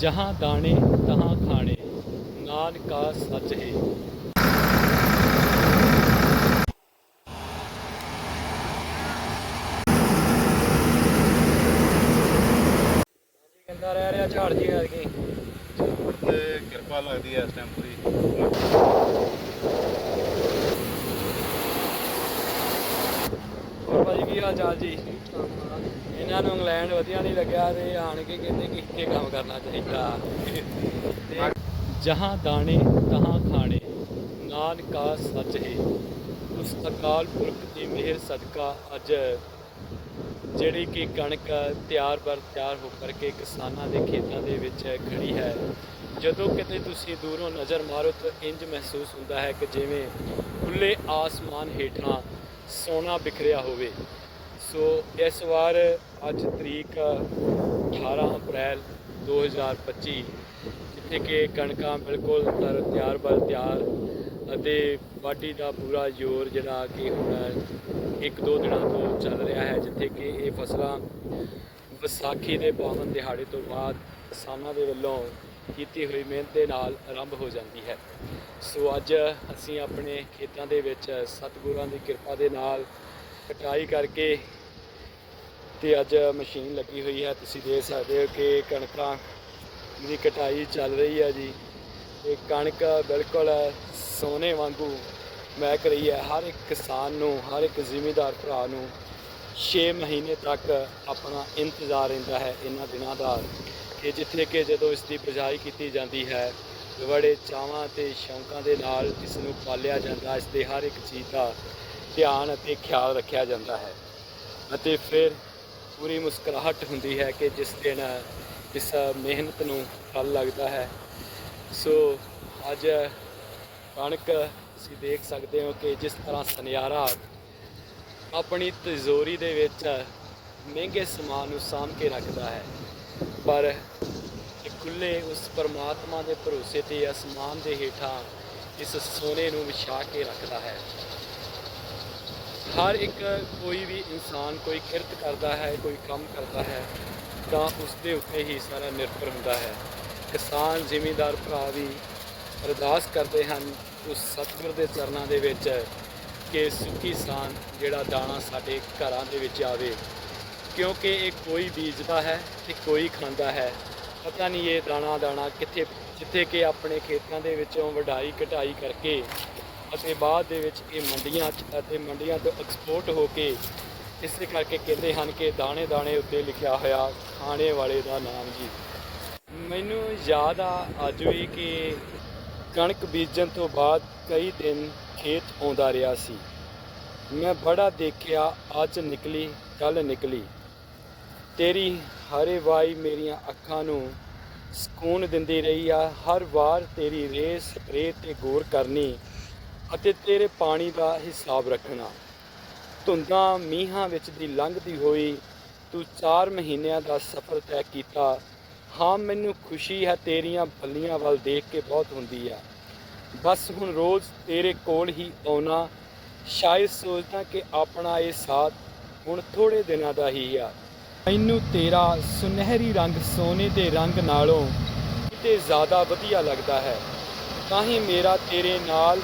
ਜਹਾਂ ਦਾਣੇ ਤਹਾਂ ਖਾਣੇ। ਨਾਨਕਾ ਸੱਚ ਹੈ। ਕਹਿੰਦਾ ਰਹਿ ਰਿਹਾ ਝਾੜ ਜੀ ਕਰਕੇ ਤੇ ਕਿਰਪਾ ਲੱਗਦੀ ਹੈ ਇਸ ਟਾਈਮ ਪੂਰੀ। ਹੋਰ ਭਾਜੀ ਕੀ ਹਾਲ ਚਾਲ ਜੀ? ਇਹਨਾਂ ਨੂੰ ਇੰਗਲੈਂਡ ਵਧੀਆ ਨਹੀਂ ਲੱਗਿਆ ਤੇ ਆਣ ਕੇ ਕਹਿੰਦੇ ਕਿ ਇੱਥੇ ਕੰਮ ਕਰਨਾ ਚਾਹੀਦਾ। ਜਹਾਂ ਦਾਣੇ, ਤਹਾਂ ਖਾਣੇ। ਨਾਨਕਾ ਸੱਚ ਹੈ। ਉਸ ਅਕਾਲ ਪੁਰਖ ਦੀ ਮਿਹਰ ਸਦਕਾ ਅੱਜ ਜਿਹੜੀ ਕਿ ਕਣਕ ਤਿਆਰ ਬਰ ਤਿਆਰ ਹੋ ਕਰਕੇ ਕਿਸਾਨਾਂ ਦੇ ਖੇਤਾਂ ਦੇ ਵਿੱਚ ਖੜੀ ਹੈ। ਜਦੋਂ ਕਿਤੇ ਤੁਸੀਂ ਦੂਰੋਂ ਨਜ਼ਰ ਮਾਰੋ ਤਾਂ ਇੰਜ ਮਹਿਸੂਸ ਹੁੰਦਾ ਹੈ ਕਿ ਜਿਵੇਂ ਖੁੱਲੇ ਆਸਮਾਨ ਹੇਠਾਂ ਸੋਨਾ ਬਿਖਰਿਆ ਹੋਵੇ। ਸੋ ਇਸ ਵਾਰ ਅੱਜ ਤਰੀਕ 18 ਅਪ੍ਰੈਲ 2025 ਜਿੱਥੇ ਕਿ ਕਣਕਾਂ ਬਿਲਕੁਲ ਤਰ ਤਿਆਰ ਬਰ ਤਿਆਰ ਅਤੇ ਵਾਢੀ ਦਾ ਪੂਰਾ ਜ਼ੋਰ ਜਿਹੜਾ ਕਿ ਹੁਣ ਇੱਕ ਦੋ ਦਿਨਾਂ ਤੋਂ ਚੱਲ ਰਿਹਾ ਹੈ, ਜਿੱਥੇ ਕਿ ਇਹ ਫਸਲਾਂ ਵਿਸਾਖੀ ਦੇ ਪਾਵਨ ਦਿਹਾੜੇ ਤੋਂ ਬਾਅਦ ਕਿਸਾਨਾਂ ਦੇ ਵੱਲੋਂ ਕੀਤੀ ਹੋਈ ਮਿਹਨਤ ਦੇ ਨਾਲ ਆਰੰਭ ਹੋ ਜਾਂਦੀ ਹੈ। ਸੋ ਅੱਜ ਅਸੀਂ ਆਪਣੇ ਖੇਤਾਂ ਦੇ ਵਿੱਚ ਸਤਿਗੁਰਾਂ ਦੀ ਕਿਰਪਾ ਦੇ ਨਾਲ ਕਟਾਈ ਕਰਕੇ ਤੇ ਅੱਜ ਮਸ਼ੀਨ ਲੱਗੀ ਹੋਈ ਹੈ, ਤੁਸੀਂ ਦੇਖ ਸਕਦੇ ਹੋ ਕਿ ਕਣਕਾਂ ਦੀ ਕਟਾਈ ਚੱਲ ਰਹੀ ਹੈ ਜੀ। ਇਹ ਕਣਕ ਬਿਲਕੁਲ ਸੋਨੇ ਵਾਂਗੂ ਮਹਿਕ ਰਹੀ ਹੈ। ਹਰ ਇੱਕ ਕਿਸਾਨ ਨੂੰ, ਹਰ ਇੱਕ ਜ਼ਿਮੀਂਦਾਰ ਭਰਾ ਨੂੰ 6 ਮਹੀਨੇ ਤੱਕ ਆਪਣਾ ਇੰਤਜ਼ਾਰ ਰਹਿੰਦਾ ਹੈ ਇਹਨਾਂ ਦਿਨਾਂ ਦਾ ਕਿ ਜਿੱਥੇ ਕਿ ਜਦੋਂ ਇਸ ਦੀ ਬਜਾਈ ਕੀਤੀ ਜਾਂਦੀ ਹੈ ਬੜੇ ਚਾਵਾਂ ਤੇ ਸ਼ੌਂਕਾਂ ਦੇ ਨਾਲ ਇਸ ਨੂੰ ਪਾਲਿਆ ਜਾਂਦਾ, ਇਸ ਦੇ ਹਰ ਇੱਕ ਚੀਜ਼ ਦਾ ਧਿਆਨ ਅਤੇ ਖਿਆਲ ਰੱਖਿਆ ਜਾਂਦਾ ਹੈ। ਅਤੇ ਫਿਰ ਪੂਰੀ ਮੁਸਕਰਾਹਟ ਹੁੰਦੀ ਹੈ ਕਿ ਜਿਸ ਦਿਨ ਇਸ ਮਿਹਨਤ ਨੂੰ ਫਲ ਲੱਗਦਾ ਹੈ। ਸੋ ਅੱਜ ਕਣਕ ਤੁਸੀਂ ਦੇਖ ਸਕਦੇ ਹੋ ਕਿ ਜਿਸ ਤਰ੍ਹਾਂ ਸੁਨਿਆਰਾ ਆਪਣੀ ਤਿਜੋਰੀ ਦੇ ਵਿੱਚ ਮਹਿੰਗੇ ਸਮਾਨ ਨੂੰ ਸਾਂਭ ਕੇ ਰੱਖਦਾ ਹੈ। ਪਰ ਇਹ ਖੁੱਲੇ ਉਸ ਪਰਮਾਤਮਾ ਦੇ ਭਰੋਸੇ ਤੇ ਅਸਮਾਨ ਦੇ ਹੇਠਾਂ ਇਸ ਸੋਨੇ ਨੂੰ ਵਿਛਾ ਕੇ ਰੱਖਦਾ ਹੈ। ਹਰ ਇੱਕ ਕੋਈ ਵੀ ਇਨਸਾਨ ਕੋਈ ਕਿਰਤ ਕਰਦਾ ਹੈ, ਕੋਈ ਕੰਮ ਕਰਦਾ ਹੈ, ਤਾਂ ਉਸ ਦੇ ਉੱਤੇ ਹੀ ਸਾਰਾ ਨਿਰਭਰ ਹੁੰਦਾ ਹੈ। ਕਿਸਾਨ, ਜ਼ਿਮੀਂਦਾਰ ਭਰਾ ਵੀ ਅਰਦਾਸ ਕਰਦੇ ਹਨ ਉਸ ਸਤਿਗੁਰ ਦੇ ਚਰਨਾਂ ਦੇ ਵਿੱਚ ਕਿ ਸੁੱਕੀ ਸਾਨ ਜਿਹੜਾ ਦਾਣਾ ਸਾਡੇ ਘਰਾਂ ਦੇ ਵਿੱਚ ਆਵੇ। ਕਿਉਂਕਿ ਇਹ ਕੋਈ ਬੀਜਦਾ ਹੈ ਤੇ ਕੋਈ ਖਾਂਦਾ ਹੈ। ਪਤਾ ਨਹੀਂ ਇਹ ਦਾਣਾ ਦਾਣਾ ਕਿੱਥੇ, ਜਿੱਥੇ ਕਿ ਆਪਣੇ ਖੇਤਾਂ ਦੇ ਵਿੱਚੋਂ ਵਢਾਈ ਕਟਾਈ ਕਰਕੇ ਅਤੇ ਬਾਅਦ ਦੇ ਵਿੱਚ ਇਹ ਮੰਡੀਆਂ 'ਚ ਅਤੇ ਮੰਡੀਆਂ ਤੋਂ ਐਕਸਪੋਰਟ ਹੋ ਕੇ ਇਸੇ ਕਰਕੇ ਕਹਿੰਦੇ ਹਨ ਕਿ ਦਾਣੇ ਦਾਣੇ ਉੱਤੇ ਲਿਖਿਆ ਹੋਇਆ ਖਾਣੇ ਵਾਲੇ ਦਾ ਨਾਮ ਜੀ। ਮੈਨੂੰ ਯਾਦ ਆ ਅੱਜ ਵੀ ਕਿ ਕਣਕ ਬੀਜਣ ਤੋਂ ਬਾਅਦ ਕਈ ਦਿਨ ਖੇਤ ਆਉਂਦਾ ਰਿਹਾ ਸੀ। ਮੈਂ ਬੜਾ ਦੇਖਿਆ, ਅੱਜ ਨਿਕਲੀ ਕੱਲ ਨਿਕਲੀ। ਤੇਰੀ ਹਰੇ ਵਾਈ ਮੇਰੀਆਂ ਅੱਖਾਂ ਨੂੰ ਸਕੂਨ ਦਿੰਦੀ ਰਹੀ ਆ, ਹਰ ਵਾਰ ਤੇਰੀ ਰੇਸ ਸਪਰੇ ਤੇ ਗੌਰ ਕਰਨੀ ਅਤੇ ਤੇਰੇ ਪਾਣੀ ਦਾ ਹਿਸਾਬ ਰੱਖਣਾ। ਧੁੰਦਾਂ ਮੀਂਹਾਂ ਵਿੱਚ ਦੀ ਲੰਘਦੀ ਹੋਈ ਤੂੰ 4 ਮਹੀਨਿਆਂ ਦਾ ਸਫ਼ਰ ਤੈਅ ਕੀਤਾ। ਹਾਂ, ਮੈਨੂੰ ਖੁਸ਼ੀ ਹੈ ਤੇਰੀਆਂ ਬੱਲੀਆਂ ਵੱਲ ਦੇਖ ਕੇ ਬਹੁਤ ਹੁੰਦੀ ਆ। ਬਸ ਹੁਣ ਰੋਜ਼ ਤੇਰੇ ਕੋਲ ਹੀ ਆਉਣਾ। ਸ਼ਾਇਦ ਸੋਚਦਾ ਕਿ ਆਪਣਾ ਇਹ ਸਾਥ ਹੁਣ ਥੋੜੇ ਦਿਨਾਂ ਦਾ ਹੀ ਆ। ਮੈਨੂੰ ਤੇਰਾ ਸੁਨਹਿਰੀ ਰੰਗ ਸੋਨੇ ਦੇ ਰੰਗ ਨਾਲੋਂ ਕਿਤੇ ਜ਼ਿਆਦਾ ਵਧੀਆ ਲੱਗਦਾ ਹੈ। ਤਾਂ ਹੀ ਮੇਰਾ ਤੇਰੇ ਨਾਲ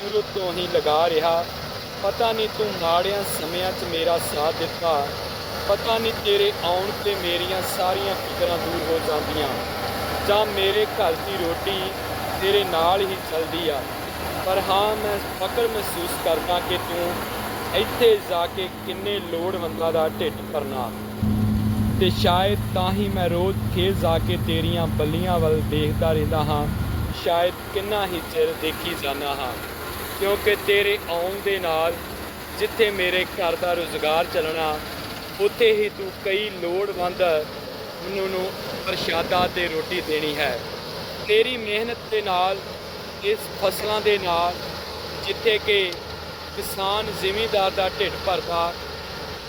ਸ਼ੁਰੂ ਤੋਂ ਹੀ ਲਗਾ ਰਿਹਾ। ਪਤਾ ਨਹੀਂ ਤੂੰ ਮਾੜਿਆਂ ਸਮਿਆਂ 'ਚ ਮੇਰਾ ਸਾਥ ਦਿੱਤਾ। ਪਤਾ ਨਹੀਂ ਤੇਰੇ ਆਉਣ ਤੇ ਮੇਰੀਆਂ ਸਾਰੀਆਂ ਫਿਕਰਾਂ ਦੂਰ ਹੋ ਜਾਂਦੀਆਂ। ਜਾਂ ਮੇਰੇ ਘਰ ਦੀ ਰੋਟੀ ਤੇਰੇ ਨਾਲ ਹੀ ਚੱਲਦੀ ਆ। ਪਰ ਹਾਂ, ਮੈਂ ਫਕਰ ਮਹਿਸੂਸ ਕਰਦਾ ਕਿ ਤੂੰ ਇੱਥੇ ਜਾ ਕੇ ਕਿੰਨੇ ਲੋੜਵੰਦਾਂ ਦਾ ਢਿੱਡ ਭਰਨਾ। ਤੇ ਸ਼ਾਇਦ ਤਾਂ ਹੀ ਮੈਂ ਰੋਜ਼ ਖੇਤ ਜਾ ਕੇ ਤੇਰੀਆਂ ਬੱਲੀਆਂ ਵੱਲ ਦੇਖਦਾ ਰਹਿੰਦਾ ਹਾਂ। ਸ਼ਾਇਦ ਕਿੰਨਾ ਹੀ ਚਿਰ ਦੇਖੀ ਜਾਣਾ ਹਾਂ। ਕਿਉਂਕਿ ਤੇਰੇ ਆਉਣ ਦੇ ਨਾਲ ਜਿੱਥੇ ਮੇਰੇ ਘਰ ਦਾ ਰੋਜ਼ਗਾਰ ਚੱਲਣਾ, ਉੱਥੇ ਹੀ ਤੂੰ ਕਈ ਲੋੜਵੰਦ ਮੈਨੂੰ ਨੂੰ ਪ੍ਰਸ਼ਾਦਾ ਤੇ ਰੋਟੀ ਦੇਣੀ ਹੈ। ਤੇਰੀ ਮਿਹਨਤ ਦੇ ਨਾਲ, ਇਸ ਫਸਲਾਂ ਦੇ ਨਾਲ, ਜਿੱਥੇ ਕਿ ਕਿਸਾਨ ਜ਼ਿਮੀਂਦਾਰ ਦਾ ਢਿੱਡ ਭਰਦਾ,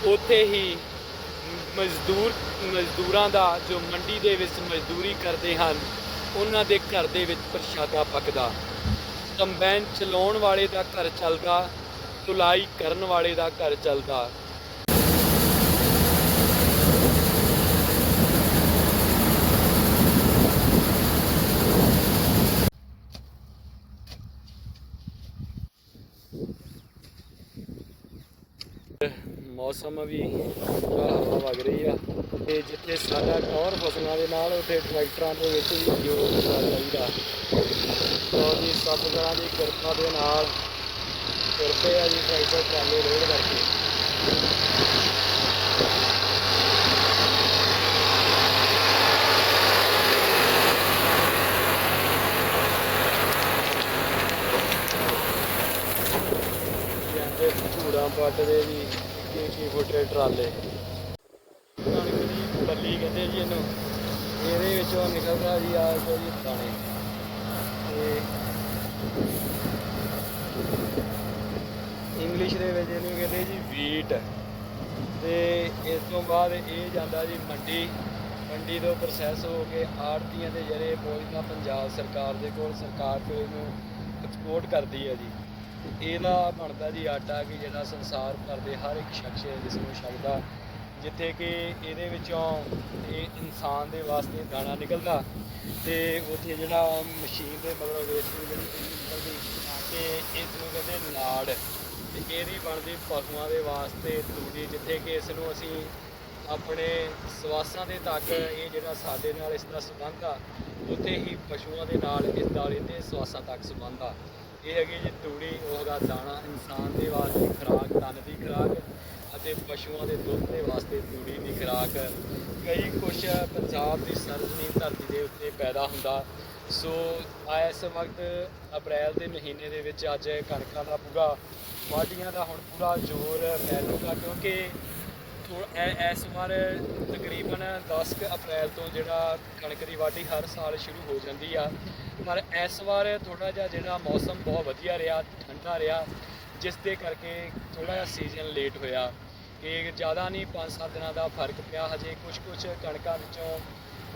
ਉੱਥੇ ਹੀ ਮਜ਼ਦੂਰ, ਮਜ਼ਦੂਰਾਂ ਦਾ ਜੋ ਮੰਡੀ ਦੇ ਵਿੱਚ ਮਜ਼ਦੂਰੀ ਕਰਦੇ ਹਨ, ਉਹਨਾਂ ਦੇ ਘਰ ਦੇ ਵਿੱਚ ਪ੍ਰਸ਼ਾਦਾ ਪੱਕਦਾ। ਕੰਬਾਈਨ ਚਲਾਉਣ ਵਾਲੇ ਦਾ ਘਰ ਚੱਲਦਾ ਤੁਲਾਈ ਕਰਨ ਵਾਲੇ ਦਾ ਘਰ ਚੱਲਦਾ। ਮੌਸਮ ਵੀ ਹਵਾ ਵਗ ਰਹੀ ਆ। ਤੇ ਜਿੱਥੇ ਸਾਡਾ ਟੌਰ ਫਸਲਾਂ ਦੇ ਨਾਲ, ਉੱਥੇ ਟਰੈਕਟਰਾਂ ਦੇ ਵਿੱਚ ਵੀ ਜੋਰ ਲੱਗਦਾ ਚਾਹੀਦਾ ਜੀ ਸਭ ਤਰ੍ਹਾਂ ਦੀ ਕਿਰਪਾ ਦੇ ਨਾਲ ਕਿਰਪੇ ਆ ਜੀ ਟਰੈਕਟਰ ਟਰਾਲੇ ਰੋਡ ਕਰਕੇ। ਜਾਂਦੇ ਝੂੜਾਂ ਪੱਟਦੇ ਜੀ ਕੀ ਕੀ ਫੁੱਟੇ ਟਰਾਲੇ। ਕਣਕ ਦੀ ਬੱਲੀ ਕਹਿੰਦੇ ਜੀ ਇਹਨੂੰ। ਇਹਦੇ ਵਿੱਚੋਂ ਨਿਕਲਦਾ ਜੀ ਆ ਕੋਈ ਦਾਣੇ ਇੰਗਲਿਸ਼ ਦੇ ਵਿੱਚ ਇਹਨੂੰ ਕਹਿੰਦੇ ਜੀ ਵੀਟ ਤੇ ਇਸ ਤੋਂ ਬਾਅਦ ਇਹ ਜਾਂਦਾ ਜੀ ਮੰਡੀ। ਮੰਡੀ ਤੋਂ ਪ੍ਰੋਸੈਸ ਹੋ ਕੇ ਆੜਤੀਆਂ ਦੇ ਜਰੇ ਪਹੁੰਚਦਾ ਪੰਜਾਬ ਸਰਕਾਰ ਦੇ ਕੋਲ ਸਰਕਾਰ ਤੋਂ ਇਹਨੂੰ ਐਕਸਪੋਰਟ ਕਰਦੀ ਹੈ ਜੀ। ਇਹਦਾ ਬਣਦਾ ਜੀ ਆਟਾ ਕਿ ਜਿਹੜਾ ਸੰਸਾਰ ਭਰ ਦੇ ਹਰ ਇੱਕ ਸ਼ਖਸ ਜਿਸ ਨੂੰ ਛਕਦਾ ਜਿੱਥੇ ਕਿ ਇਹਦੇ ਵਿੱਚੋਂ ਇਹ ਇਨਸਾਨ ਦੇ ਵਾਸਤੇ ਦਾਣਾ ਨਿਕਲਦਾ ਤੇ ਉੱਥੇ ਜਿਹੜਾ ਮਸ਼ੀਨ ਦੇ ਮਗਰੋਂ ਵੇਸਟ ਜਿਹੜੀ ਨਿਕਲਦੀ ਤੇ ਇਸ ਨੂੰ ਕਹਿੰਦੇ ਨਾੜ ਤੇ ਇਹਦੀ ਬਣਦੀ ਪਸ਼ੂਆਂ ਦੇ ਵਾਸਤੇ ਤੂੜੀ ਜਿੱਥੇ ਕਿ ਇਸ ਨੂੰ ਅਸੀਂ ਆਪਣੇ ਸਵਾਸਾਂ ਦੇ ਤੱਕ ਇਹ ਜਿਹੜਾ ਸਾਡੇ ਨਾਲ ਇਸ ਦਾ ਸੰਬੰਧ ਆ, ਉੱਥੇ ਹੀ ਪਸ਼ੂਆਂ ਦੇ ਨਾਲ ਇਸ ਦਾ ਇਹਦੇ ਸਵਾਸਾਂ ਤੱਕ ਸੰਬੰਧ ਆ। ਇਹ ਹੈਗੀ ਜੀ ਤੂੜੀ, ਉਹਦਾ ਦਾਣਾ ਇਨਸਾਨ ਦੇ ਵਾਸਤੇ ਖੁਰਾਕ, ਤਨ ਦੀ ਖੁਰਾਕ ਅਤੇ ਪਸ਼ੂਆਂ ਦੇ ਦੁੱਧ ਦੇ ਵਾਸਤੇ ਤੂੜੀ ਦੀ ਖੁਰਾਕ, ਕਈ ਕੁਛ ਪੰਜਾਬ ਦੀ ਸਰਜ਼ਮੀਨ ਧਰਤੀ ਦੇ ਉੱਤੇ ਪੈਦਾ ਹੁੰਦਾ। ਸੋ ਇਸ ਵਕਤ ਅਪ੍ਰੈਲ ਦੇ ਮਹੀਨੇ ਦੇ ਵਿੱਚ ਅੱਜ ਕਣਕਾਂ ਦਾ ਪੂਰਾ ਵਾਢੀਆਂ ਦਾ ਹੁਣ ਪੂਰਾ ਜ਼ੋਰ ਪੈ ਕਿਉਂਕਿ ਥੋ- ਐ- ਇਸ ਵਾਰ ਤਕਰੀਬਨ 10 ਕੁ ਅਪ੍ਰੈਲ ਤੋਂ ਜਿਹੜਾ ਕਣਕ ਦੀ ਵਾਢੀ ਹਰ ਸਾਲ ਸ਼ੁਰੂ ਹੋ ਜਾਂਦੀ ਆ। ਪਰ ਇਸ ਵਾਰ ਥੋੜਾ ਜਿਹਾ ਜਿਹੜਾ ਮੌਸਮ ਬਹੁਤ ਵਧੀਆ ਰਿਹਾ, ਠੰਡਾ ਰਿਹਾ, ਜਿਸ ਦੇ ਕਰਕੇ ਥੋੜਾ ਜਿਹਾ ਸੀਜ਼ਨ ਲੇਟ ਹੋਇਆ। ਇਹ ਜ਼ਿਆਦਾ ਨਹੀਂ 5-7 ਦਿਨਾਂ ਦਾ ਫ਼ਰਕ ਪਿਆ। ਹਜੇ ਕੁਝ ਕੁਝ ਕਣਕਾਂ ਵਿੱਚੋਂ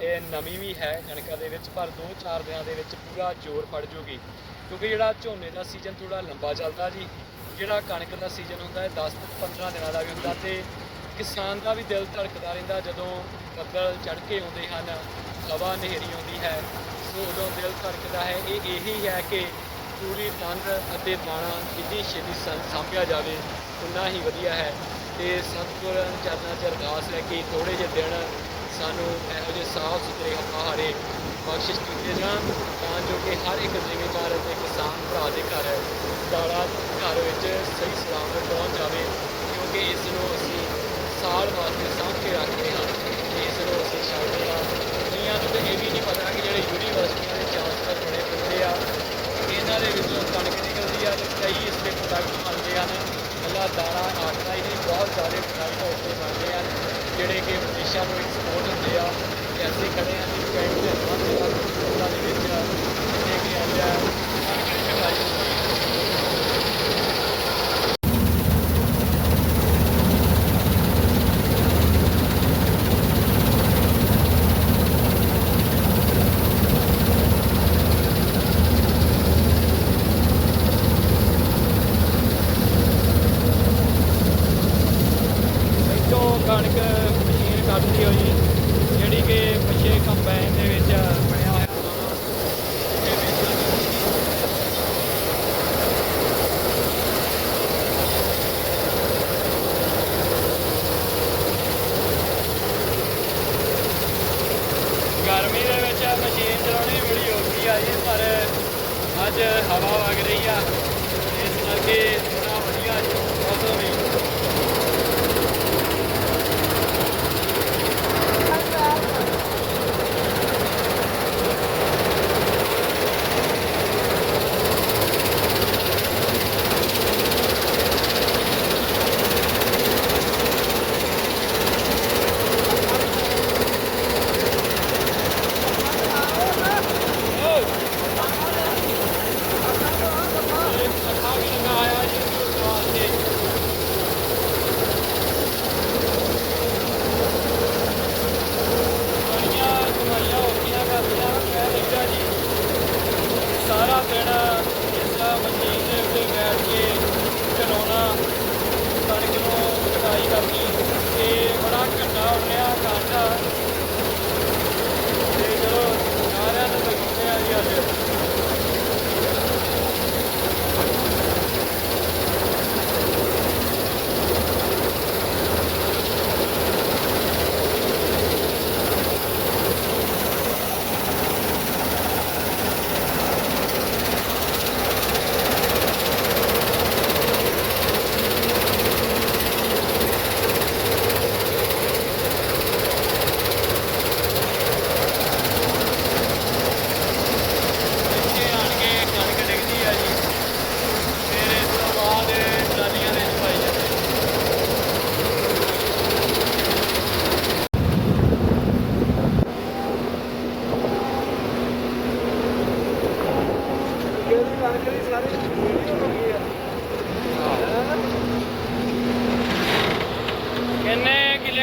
ਇਹ ਨਵੀਂ ਵੀ ਹੈ ਕਣਕਾਂ ਦੇ ਵਿੱਚ, ਪਰ 2-4 ਦਿਨਾਂ ਦੇ ਵਿੱਚ ਪੂਰਾ ਜ਼ੋਰ ਫੜ ਜੂਗੀ। ਕਿਉਂਕਿ ਜਿਹੜਾ ਝੋਨੇ ਦਾ ਸੀਜ਼ਨ ਥੋੜਾ ਲੰਬਾ ਚੱਲਦਾ ਜੀ, ਜਿਹੜਾ ਕਣਕ ਦਾ ਸੀਜ਼ਨ ਹੁੰਦਾ ਹੈ 10 ਤੋਂ 15 ਦਿਨਾਂ ਦਾ ਵੀ ਹੁੰਦਾ ਤੇ ਕਿਸਾਨ ਦਾ ਵੀ ਦਿਲ ਧੜਕਦਾ ਰਹਿੰਦਾ ਜਦੋਂ ਬੱਦਲ ਚੜ੍ਹ ਕੇ ਆਉਂਦੇ ਹਨ, ਹਵਾ ਹਨੇਰੀ ਆਉਂਦੀ ਹੈ, ਸੋ ਉਦੋਂ ਦਿਲ ਧੜਕਦਾ ਹੈ। ਇਹ ਇਹੀ ਹੈ ਕਿ ਪੂਰੀ ਤੰਦ ਅਤੇ ਦਾਣਾ ਜਿੰਨੀ ਛੇਤੀ ਸੰ- ਸਾਂਭਿਆ ਜਾਵੇ, ਉਨਾ ਹੀ ਵਧੀਆ ਹੈ। ਤੇ ਸਤਿਗੁਰਾਂ ਚਰਨਾਂ 'ਚ ਅਰਦਾਸ ਹੈ ਕਿ ਥੋੜੇ ਜਿਹੇ ਦਿਨ ਸਾਨੂੰ ਇਹੋ ਜਿਹੇ ਸਾਫ਼ ਸੁਥਰੇ ਹਵਾਰੇ ਬਖਸ਼ਿਸ਼ ਕੀਤੇ ਜਾਣ, ਤਾਂ ਜੋ ਕਿ ਹਰ ਇੱਕ ਜ਼ਿਮੀਂਦਾਰ ਅਤੇ ਕਿਸਾਨ ਭਰਾ ਦੇ ਘਰ ਦਾਣਾ ਘਰ ਵਿੱਚ ਸਹੀ ਸਲਾਮਤ ਪਹੁੰਚ ਜਾਵੇ, ਕਿਉਂਕਿ ਇਸ ਨੂੰ ਅਸੀਂ ਸਾਲ ਵਾਸਤੇ ਸਾਂਭ ਕੇ ਰੱਖਦੇ ਹਾਂ ਇਸ ਨੂੰ ਅਸੀਂ ਛੱਡਦੇ ਹਾਂ। ਕਈਆਂ ਨੂੰ ਤਾਂ ਇਹ ਵੀ ਨਹੀਂ ਪਤਾ ਕਿ ਜਿਹੜੇ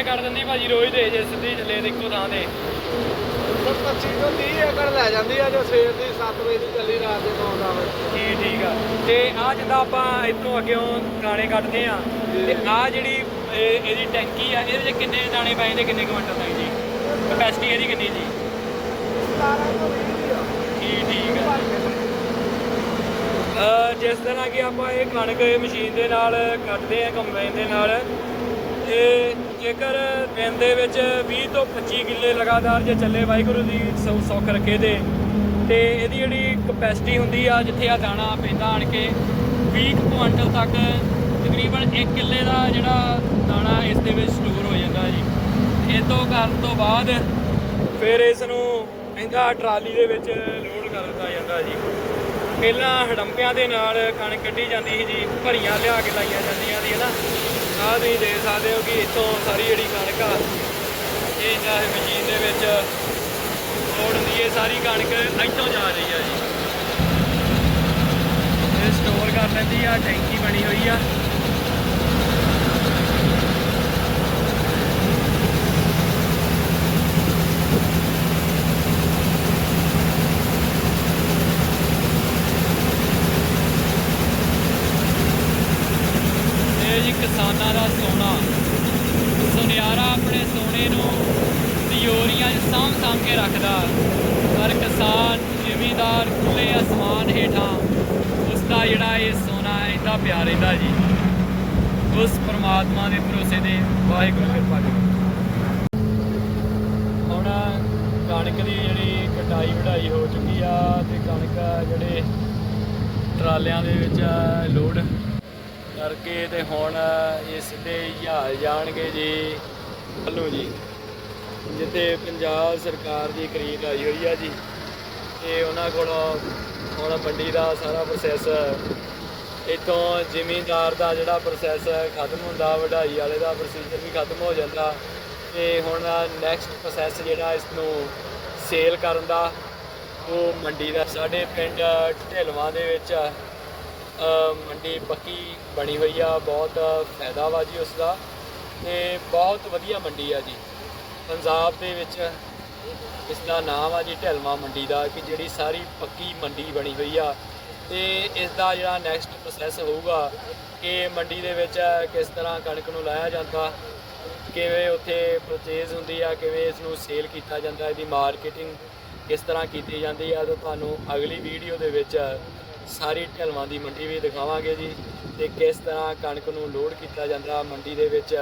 ਕੱਢ ਦਿੰਦੀ ਭਾਜੀ ਰੋਜ਼ ਦੇ ਜੇ ਸਿੱਧੀ ਚੱਲੇ ਤੇ ਇੱਕੋ ਥਾਂ ਤੇ। 25 ਤੋਂ 30 ਏਕੜ ਲੈ ਜਾਂਦੀ ਆ ਜੋ ਸਵੇਰ ਦੀ 7 ਵਜੇ ਦੀ ਚੱਲੀ ਰਾਤ ਦੇ 9 ਵਜੇ। ਠੀਕ ਠੀਕ ਆ। ਤੇ ਆ ਜਿੱਦਾਂ ਆਪਾਂ ਇੱਥੋਂ ਅੱਗੇੋਂ ਦਾਣੇ ਕੱਢਦੇ ਆ ਤੇ ਆ ਜਿਹੜੀ ਇਹ- ਇਹਦੀ ਟੈਂਕੀ ਆ ਇਹਦੇ ਵਿੱਚ ਕਿੰਨੇ ਦਾਣੇ ਪਏ ਤੇ ਕਿੰਨੇ ਕੁਇੰਟਲ ਤੱਕ ਜੀ? ਕਪੈਸਿਟੀ ਇਹਦੀ ਕਿੰਨੀ ਜੀ? 17 ਤੋਂ 20 ਦੀ ਆ। ਠੀਕ ਠੀਕ ਆ। ਅ, ਜਿਸ ਤਰ੍ਹਾਂ ਕਿ ਆਪਾਂ ਇਹ ਕਣਕ ਇਹ ਮਸ਼ੀਨ ਦੇ ਨਾਲ ਕੱਢਦੇ ਆ ਕੰਬਾਈਨ ਦੇ ਨਾਲ ਤੇ ਜੇਕਰ ਦਿਨ ਦੇ ਵਿੱਚ 20 ਤੋਂ 25 ਕਿੱਲੇ ਲਗਾਤਾਰ ਜੇ ਚੱਲੇ ਵਾਹਿਗੁਰੂ ਦੀ ਸੌ ਸੁੱਖ ਰੱਖੇ ਦੇ, ਤੇ ਇਹਦੀ ਜਿਹੜੀ ਕਪੈਸਿਟੀ ਹੁੰਦੀ ਆ, ਜਿੱਥੇ ਆ ਦਾਣਾ ਪੈਂਦਾ ਆਣ ਕੇ 20 ਕੁ ਕੁਆਂਟਲ ਤੱਕ ਤਕਰੀਬਨ 1 ਕਿੱਲੇ ਦਾ ਜਿਹੜਾ ਦਾਣਾ ਇਸ ਦੇ ਵਿੱਚ ਸਟੋਰ ਹੋ ਜਾਂਦਾ ਜੀ। ਇਹ ਤੋਂ ਕਰਨ ਤੋਂ ਬਾਅਦ ਫਿਰ ਇਸ ਨੂੰ ਇਹਦਾ ਟਰਾਲੀ ਦੇ ਵਿੱਚ ਲੋਡ ਕਰ ਦਿੱਤਾ ਜਾਂਦਾ ਜੀ। ਪਹਿਲਾਂ ਹੜੰਪਿਆਂ ਦੇ ਨਾਲ ਕਣਕ ਕੱਢੀ ਜਾਂਦੀ ਸੀ ਜੀ, ਭਰੀਆਂ ਲਿਆ ਕੇ ਲਾਈਆਂ ਜਾਂਦੀਆਂ ਸੀ, ਹਨਾ? ਆਹ ਤੁਸੀਂ ਦੇਖ ਸਕਦੇ ਹੋ ਕਿ ਇੱਥੋਂ ਸਾਰੀ ਜਿਹੜੀ ਕਣਕ ਆ, ਇਹ ਚਾਹੇ ਮਸ਼ੀਨ ਦੇ ਵਿੱਚ ਲੋਡ ਹੁੰਦੀ ਹੈ ਸਾਰੀ ਕਣਕ ਇੱਥੋਂ ਜਾ ਰਹੀ ਆ ਜੀ। ਇਹ ਸਟੋਰ ਕਰ ਲੈਂਦੀ ਆ, ਟੈਂਕੀ ਬਣੀ ਹੋਈ ਆ ਇਹ ਜੀ ਕਿਸਾਨਾਂ ਦਾ ਸੋਨਾ ਸੁਨਿਆਰਾ ਆਪਣੇ ਨੂੰ ਤਿਜੋਰੀਆਂ ਸਾਂਭ ਸਾਂਭ ਕੇ ਰੱਖਦਾ। ਹਰ ਕਿਸਾਨ, ਜ਼ਿਮੀਦਾਰ ਖੁੱਲੇ ਅਸਮਾਨ ਹੇਠਾਂ ਉਸ ਦਾ ਜਿਹੜਾ ਇਹ ਸੋਨਾ ਇਹਦਾ ਪਿਆਰ ਇਹਦਾ ਜੀ। ਉਸ ਪ੍ਰਮਾਤਮਾ ਦੇ ਭਰੋਸੇ ਦੇ ਵਾਹਿਗੁਰੂ ਕਿਰਪਾ ਕਰੋ ਹੁਣ ਕਣਕ ਦੀ ਜਿਹੜੀ ਕਟਾਈ ਵਢਾਈ ਹੋ ਚੁੱਕੀ ਆ ਤੇ ਕਣਕ ਜਿਹੜੇ ਟਰਾਲਿਆਂ ਦੇ ਵਿੱਚ ਲੋਡ ਕਰਕੇ ਤੇ ਹੁਣ ਇਹ ਸਿੱਧੇ ਜਹਾਜ਼ ਜਾਣਗੇ ਜੀ। ਵੱਲੋਂ ਜੀ। ਜਿੱਥੇ ਪੰਜਾਬ ਸਰਕਾਰ ਦੀ ਖਰੀਦ ਆਈ ਹੋਈ ਆ ਜੀ, ਤੇ ਉਹਨਾਂ ਕੋਲੋਂ ਹੁਣ ਮੰਡੀ ਦਾ ਸਾਰਾ ਪ੍ਰੋਸੈਸ ਇਤੋਂ ਜ਼ਿਮੀਂਦਾਰ ਦਾ ਜਿਹੜਾ ਪ੍ਰੋਸੈਸ ਖਤਮ ਹੁੰਦਾ, ਵਢਾਈ ਵਾਲੇ ਦਾ ਪ੍ਰੋਸੀਜਰ ਵੀ ਖਤਮ ਹੋ ਜਾਂਦਾ। ਤੇ ਹੁਣ ਨੈਕਸਟ ਪ੍ਰੋਸੈਸ ਜਿਹੜਾ ਇਸ ਨੂੰ ਸੇਲ ਕਰਨ ਦਾ, ਉਹ ਮੰਡੀ ਦਾ ਸਾਡੇ ਪਿੰਡ ਢਿਲਵਾਂ ਦੇ ਵਿੱਚ ਮੰਡੀ ਪੱਕੀ ਬਣੀ ਹੋਈ ਆ। ਬਹੁਤ ਫਾਇਦਾ ਵਾ ਜੀ ਉਸ ਦਾ ਤੇ ਬਹੁਤ ਵਧੀਆ ਮੰਡੀ ਆ ਜੀ। ਪੰਜਾਬ ਦੇ ਵਿੱਚ ਇਸ ਦਾ ਨਾਮ ਆ ਜੀ ਢਲਮਾ ਮੰਡੀ ਦਾ ਕਿ ਜਿਹੜੀ ਸਾਰੀ ਪੱਕੀ ਮੰਡੀ ਬਣੀ ਹੋਈ ਆ। ਤੇ ਇਸ ਦਾ ਜਿਹੜਾ ਨੈਕਸਟ ਪ੍ਰੋਸੈਸ ਹੋਊਗਾ ਕਿ ਮੰਡੀ ਦੇ ਵਿੱਚ ਕਿਸ ਤਰ੍ਹਾਂ ਕਣਕ ਨੂੰ ਲਾਇਆ ਜਾਂਦਾ, ਕਿਵੇਂ ਉੱਥੇ ਪਰਚੇਜ਼ ਹੁੰਦੀ ਆ, ਕਿਵੇਂ ਇਸ ਨੂੰ ਸੇਲ ਕੀਤਾ ਜਾਂਦਾ, ਇਹਦੀ ਮਾਰਕੀਟਿੰਗ ਕਿਸ ਤਰ੍ਹਾਂ ਕੀਤੀ ਜਾਂਦੀ ਆ ਤਾਂ ਤੁਹਾਨੂੰ ਅਗਲੀ ਵੀਡੀਓ ਦੇ ਵਿੱਚ ਸਾਰੀ ਢਲਵਾਂ ਦੀ ਮੰਡੀ ਵੀ ਦਿਖਾਵਾਂਗੇ ਜੀ ਤੇ ਕਿਸ ਤਰ੍ਹਾਂ ਕਣਕ ਨੂੰ ਲੋਡ ਕੀਤਾ ਜਾਂਦਾ ਮੰਡੀ ਦੇ ਵਿੱਚ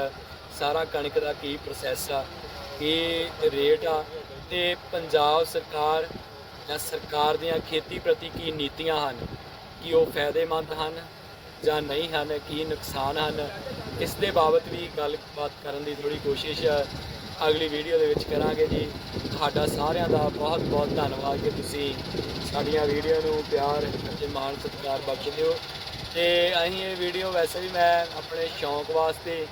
ਸਾਰਾ ਕਣਕ ਦਾ ਕੀ ਪ੍ਰੋਸੈਸ ਆ, ਕੀ ਰੇਟ ਆ ਤੇ ਪੰਜਾਬ ਸਰਕਾਰ ਜਾਂ ਸਰਕਾਰ ਦੀਆਂ ਖੇਤੀ ਪ੍ਰਤੀ ਕੀ ਨੀਤੀਆਂ ਹਨ, ਕੀ ਉਹ ਫਾਇਦੇਮੰਦ ਹਨ ਜਾਂ ਨਹੀਂ ਹਨ, ਕੀ ਨੁਕਸਾਨ ਹਨ, ਇਸ ਦੇ ਬਾਬਤ ਵੀ ਗੱਲਬਾਤ ਕਰਨ ਦੀ ਥੋੜੀ ਕੋਸ਼ਿਸ਼ ਅਗਲੀ ਵੀਡੀਓ ਦੇ ਵਿੱਚ ਕਰਾਂਗੇ ਜੀ। ਤੁਹਾਡਾ ਸਾਰਿਆਂ ਦਾ ਬਹੁਤ ਬਹੁਤ ਧੰਨਵਾਦ ਕਿ ਤੁਸੀਂ ਸਾਡੀਆਂ ਵੀਡੀਓ ਨੂੰ ਪਿਆਰ ਅਤੇ ਮਾਣ ਸਤਿਕਾਰ ਬਖਸ਼ਦੇ ਹੋ। ਤੇ ਅਸੀਂ ਇਹ ਵੀਡੀਓ ਵੈਸੇ ਵੀ ਮੈਂ ਆਪਣੇ ਸ਼ੌਂਕ ਵਾਸਤੇ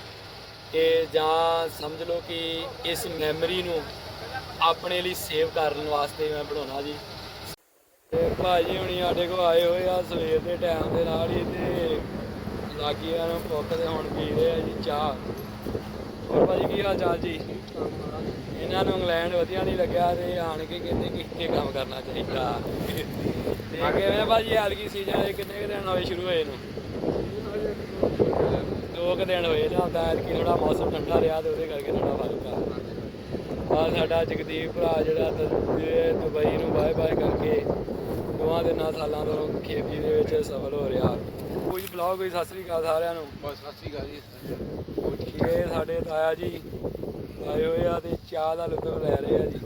ਕਿ ਜਾਂ ਸਮਝ ਲਓ ਕਿ ਇਸ ਮੈਮਰੀ ਨੂੰ ਆਪਣੇ ਲਈ ਸੇਵ ਕਰਨ ਵਾਸਤੇ ਮੈਂ ਬਣਾਉਣਾ ਜੀ। ਤੇ ਭਾਜੀ ਹੁਣੀ ਸਾਡੇ ਕੋਲ ਆਏ ਹੋਏ ਆ ਸਵੇਰ ਦੇ ਟਾਈਮ ਦੇ ਨਾਲ ਹੀ ਤੇ ਲਾਗੀਆਂ ਨੂੰ ਭੁੱਖ ਤੇ ਹੁਣ ਪੀ ਰਹੇ ਆ ਜੀ ਚਾਹ। ਹੋਰ ਭਾਜੀ ਕੀ ਹਾਲ ਚਾਲ ਜੀ? ਇਹਨਾਂ ਨੂੰ ਇੰਗਲੈਂਡ ਵਧੀਆ ਨਹੀਂ ਲੱਗਿਆ ਤੇ ਆਣ ਕੇ ਕਹਿੰਦੇ ਕਿ ਇੱਥੇ ਕੰਮ ਕਰਨਾ ਚਾਹੀਦਾ। ਤੇ ਕਿਵੇਂ ਭਾਜੀ ਕੀ ਸੀਜ਼ਨ ਦੇ ਕਿੰਨੇ ਕੁ ਦਿਨ ਹੋਏ ਸ਼ੁਰੂ ਹੋਏ ਨੂੰ? ਦੋ ਕੁ ਦਿਨ ਹੋਏ ਨਾ ਤਾਂ ਐਤਕੀ ਥੋੜਾ ਮੌਸਮ ਠੰਡਾ ਰਿਹਾ ਤੇ ਉਹਦੇ ਕਰਕੇ ਥੋੜਾ ਫ਼ਰਕ ਆ। ਆ ਸਾਡਾ ਜਗਦੀਪ ਭਰਾ ਜਿਹੜਾ ਦ- ਦੁਬਈ ਨੂੰ ਬਾਏ ਬਾਏ ਕਰਕੇ ਦੋਵਾਂ ਦਿਨਾਂ ਸਾਲਾਂ ਤੋਂ ਖੇਤੀ ਦੇ ਵਿੱਚ ਸਫਲ ਹੋ ਰਿਹਾ। ਕੋਈ ਬਲੌਗ ਕੋਈ ਸਤਿ ਸ੍ਰੀ ਅਕਾਲ ਸਾਰਿਆਂ ਨੂੰ। ਬਸ ਸਤਿ ਸ਼੍ਰੀ ਅਕਾਲ ਜੀ ਇਹ ਸਾਡੇ ਤਾਇਆ ਜੀ ਆਏ ਹੋਏ ਆ ਤੇ ਚਾਹ ਦਾ ਲੁਤਫ ਲੈ ਰਹੇ ਆ ਜੀ।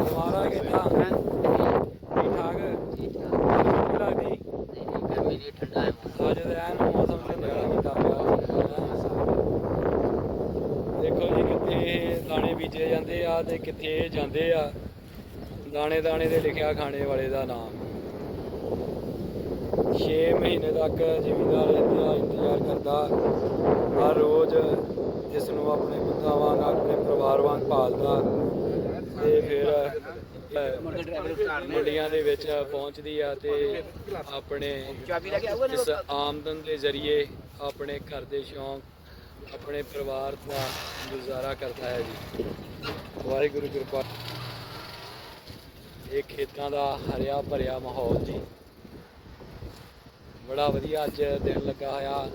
ਤੁਹਾਡਾ ਕਿੱਦਾਂ? ਠੀਕ ਠਾਕ। ਠੀਕ ਲੱਗਦੀ ਗਰਮੀ ਦੀ ਠੰਡਾ ਹੈ ਮੌਸਮ। ਅੱਜ ਦਾ ਐਨ ਮੌਸਮ ਝੰਡਿਆਲਾ ਹੁੰਦਾ ਪਿਆ ਦੇਖੋ ਜੀ ਕਿੱਥੇ ਇਹ ਦਾਣੇ ਬੀਜੇ ਜਾਂਦੇ ਆ ਤੇ ਕਿੱਥੇ ਜਾਂਦੇ ਆ? ਦਾਣੇ ਦਾਣੇ ਤੇ ਲਿਖਿਆ ਖਾਣੇ ਵਾਲੇ ਦਾ ਨਾਮ। 6 ਮਹੀਨੇ ਤੱਕ ਜ਼ਿਮੀਦਾਰ ਇਹਦਾ ਇੰਤਜ਼ਾਰ ਕਰਦਾ। ਹਰ ਰੋਜ਼ ਇਸ ਨੂੰ ਆਪਣੇ ਪੁੱਤਾਂ ਵਾਂਗ ਆਪਣੇ ਪਰਿਵਾਰ ਵਾਂਗ ਪਾਲਦਾ। ਤੇ ਫਿਰ ਮੰਡੀਆਂ ਦੇ ਵਿੱਚ ਪਹੁੰਚਦੀ ਆ ਤੇ ਆਪਣੇ ਇਸ ਆਮਦਨ ਦੇ ਜ਼ਰੀਏ ਆਪਣੇ ਘਰ ਦੇ ਸ਼ੌਂਕ ਆਪਣੇ ਪਰਿਵਾਰ ਦਾ ਗੁਜ਼ਾਰਾ ਕਰਦਾ ਹੈ ਜੀ। ਵਾਹਿਗੁਰੂ ਕਿਰਪਾ। ਇਹ ਖੇਤਾਂ ਦਾ ਹਰਿਆ ਭਰਿਆ ਮਾਹੌਲ ਜੀ। ਬੜਾ ਵਧੀਆ ਅੱਜ ਦਿਨ ਲੱਗਾ ਹੋਇਆ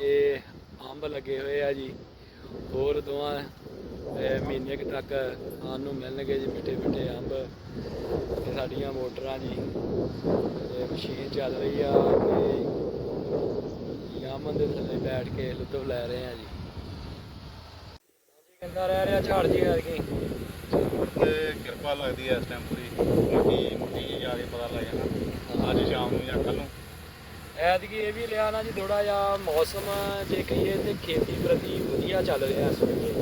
ਇਹ ਅੰਬ ਲੱਗੇ ਹੋਏ ਆ ਜੀ। ਹੋਰ ਦੋਵਾਂ ਮਹੀਨੇ ਕੁ ਤੱਕ ਆਉਣ ਨੂੰ ਮਿਲਣਗੇ ਜੀ, ਮਿੱਠੇ ਮਿੱਠੇ ਅੰਬ ਤੇ ਸਾਡੀਆਂ ਮੋਟਰਾਂ ਜੀ। ਮਸ਼ੀਨ ਚੱਲ ਰਹੀ ਆ ਤੇ ਜਾਮਨ ਦੇ ਥੱਲੇ ਬੈਠ ਕੇ ਲੁਤਫ ਲੈ ਰਹੇ ਆ ਜੀ। ਕਿੰਦਾ ਰਹਿ ਰਿਹਾ ਝਾੜ ਜੀ ਕਰਕੇ ਤੇ ਕਿਰਪਾ ਲੱਗਦੀ ਹੈ ਇਸ ਟਾਈਮ ਪੂਰੀ। ਬਾਕੀ ਮੁੱਢੀ ਜੀ ਜਾ ਕੇ ਪਤਾ ਲੱਗ ਜਾਣਾ। ਅੱਜ ਸ਼ਾਮ ਨੂੰ ਜਾਂ ਕੱਲ ਨੂੰ। ਐਤਕੀ ਇਹ ਵੀ ਲਿਆ ਨਾ ਜੀ ਥੋੜਾ ਜਿਹਾ ਮੌਸਮ ਜੇ ਕਹੀਏ ਤੇ ਖੇਤੀ ਪ੍ਰਤੀ ਵਧੀਆ ਚੱਲ ਰਿਹਾ ਇਸ ਵੇਲੇ।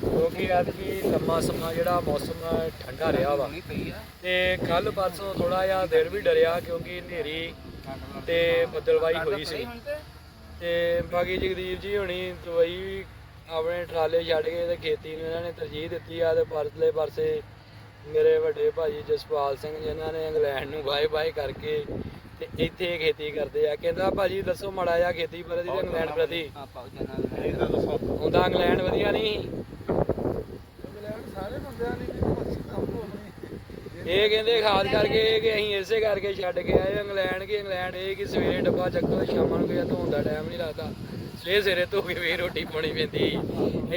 ਕਿਉਂਕਿ ਐਤਕੀ ਲੰਮਾ ਸਮਾਂ ਜਿਹੜਾ ਮੌਸਮ ਠੰਡਾ ਰਿਹਾ ਵਾ। ਤੇ ਕੱਲ ਪਰਸੋਂ ਥੋੜਾ ਜਿਹਾ ਦਿਲ ਵੀ ਡਰਿਆ ਕਿਉਂਕਿ ਹਨੇਰੀ ਤੇ ਬੱਦਲਵਾਈ ਹੋਈ ਸੀ। ਤੇ ਬਾਕੀ ਜਗਦੀਪ ਜੀ ਹੁਣੀ ਦਵਾਈ ਵੀ ਆਪਣੇ ਟਰਾਲੇ ਛੱਡ ਕੇ ਤੇ ਖੇਤੀ ਨੂੰ ਇਹਨਾਂ ਨੇ ਤਰਜੀਹ ਦਿੱਤੀ ਆ ਤੇ ਪਰਲੇ ਪਾਸੇ ਮੇਰੇ ਵੱਡੇ ਭਾਜੀ ਜਸਪਾਲ ਸਿੰਘ ਜਿਨ੍ਹਾਂ ਨੇ ਇੰਗਲੈਂਡ ਨੂੰ ਬਾਏ ਬਾਏ ਕਰਕੇ ਤੇ ਇੱਥੇ ਖੇਤੀ ਕਰਦੇ ਆ। ਕਹਿੰਦਾ ਭਾਜੀ ਦੱਸੋ ਮਾੜਾ ਜਿਹਾ ਖੇਤੀ ਪ੍ਰਤੀ ਤੇ ਇੰਗਲੈਂਡ ਪ੍ਰਤੀ। ਇਹ ਤਾਂ ਦੱਸੋ ਹੁੰਦਾ ਇੰਗਲੈਂਡ ਵਧੀਆ ਨਹੀਂ ਸਾਰੇ ਬੰਦਿਆਂ ਨੇ ਵੀ ਕੰਮ ਹੋਣੀ ਇਹ ਕਹਿੰਦੇ ਖਾਸ ਕਰਕੇ ਕਿ ਅਸੀਂ ਇਸੇ ਕਰਕੇ ਛੱਡ ਕੇ ਆਏ ਇੰਗਲੈਂਡ ਕਿ ਇੰਗਲੈਂਡ ਇਹ ਕਿ ਸਵੇਰੇ ਡੱਬਾ ਚੱਕੋ ਤੇ ਸ਼ਾਮਾਂ ਨੂੰ ਕੋਈ ਧੋਣ ਦਾ ਟਾਈਮ ਨਹੀਂ ਲੱਗਦਾ। ਸਵੇਰੇ ਸਵੇਰੇ ਧੋ ਕੇ ਫੇਰ ਰੋਟੀ ਪਾਣੀ ਪੈਂਦੀ।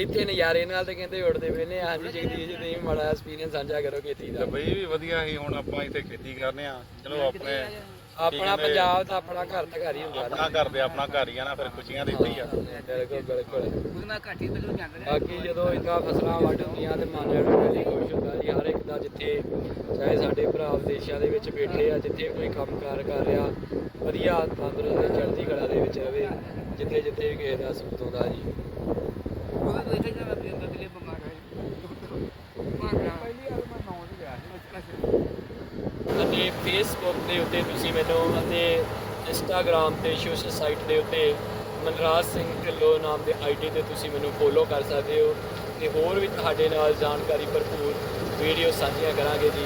ਇੱਥੇ ਨਜ਼ਾਰੇ ਨਾਲ ਤੇ ਕਹਿੰਦੇ ਉੱਡਦੇ ਵੇਨੇ ਹਾਂਜੀ ਜਗਦੀਸ਼ ਜੀ ਤੁਸੀਂ ਮਾੜਾ ਐਕਸਪੀਰੀਅੰਸ ਸਾਂਝਾ ਕਰੋ ਖੇਤੀ ਦਾ। ਦੁਬਈ ਵੀ ਵਧੀਆ ਸੀ ਹੁਣ ਆਪਾਂ ਇੱਥੇ ਖੇਤੀ ਕਰਨੇ ਆ। ਚਲੋ ਆਪਣੇ ਆਪਣਾ ਪੰਜਾਬ ਤਾਂ ਆਪਣਾ ਘਰ ਤਾਂ ਘਰ ਹੀ ਹੁੰਦਾ ਆਪਣਾ ਘਰ ਦੇ ਆਪਣਾ ਘਰ ਹੀ ਆ ਨਾ ਫਿਰ ਖੁਸ਼ੀਆਂ ਦੇ ਇੱਥੇ ਹੀ ਆ। ਬਿਲਕੁਲ ਬਿਲਕੁਲ। ਉਹਦਾ ਘੱਟ ਹੀ ਪਹਿਲੋਂ ਜਾਂਦਾ ਬਾਕੀ ਜਦੋਂ ਇਦਾਂ ਫਸਲਾਂ ਵੱਢ ਹੁੰਦੀਆਂ ਤੇ ਮਨ ਜਿਹੜਾ ਖੁਸ਼ ਹੁੰਦਾ ਜੀ ਹਰ ਇੱਕ ਦਾ ਜਿੱਥੇ ਚਾਹੇ ਸਾਡੇ ਭਰਾ ਵਿਦੇਸ਼ਾਂ ਦੇ ਵਿੱਚ ਬੈਠੇ ਆ ਜਿੱਥੇ ਕੋਈ ਕੰਮਕਾਰ ਕਰ ਰਿਹਾ ਵਧੀਆ ਤੰਦਰੁਸਤ ਚੜ੍ਹਦੀ ਕਲਾ ਦੇ ਵਿੱਚ ਰਵੇ ਜਿੱਥੇ ਜਿੱਥੇ ਵੀ ਕਿਸੇ ਦਾ ਸੁੱਖ ਹੁੰਦਾ ਜੀ। ਉਹਦਾ ਕੋਈ ਇੱਥੇ ਜਾਂਦਾ ਤੇ ਬਦਲੇ ਬਿਮਾਰ ਹੈ ਮਾਰਨਾ ਪਹਿਲੀ ਵਾਰ ਮੈਂ ਨੌਂ ਚ ਗਿਆ ਸੀ। ਅਤੇ ਫੇਸਬੁੱਕ ਦੇ ਉੱਤੇ ਤੁਸੀਂ ਮੈਨੂੰ ਅਤੇ ਇੰਸਟਾਗ੍ਰam ਤੇ ਸੋਸ਼ਲ ਸਾਈਟ ਦੇ ਉੱਤੇ ਮਨਰਾਜ ਸਿੰਘ ਢਿੱਲੋਂ ਨਾਮ ਦੇ ਆਈਡੀ ਤੇ ਤੁਸੀਂ ਮੈਨੂੰ ਫੋਲੋ ਕਰ ਸਕਦੇ ਹੋ। ਤੇ ਹੋਰ ਵੀ ਤੁਹਾਡੇ ਨਾਲ ਜਾਣਕਾਰੀ ਭਰਪੂਰ ਵੀਡੀਓ ਸਾਂਝੀਆਂ ਕਰਾਂਗੇ ਜੀ।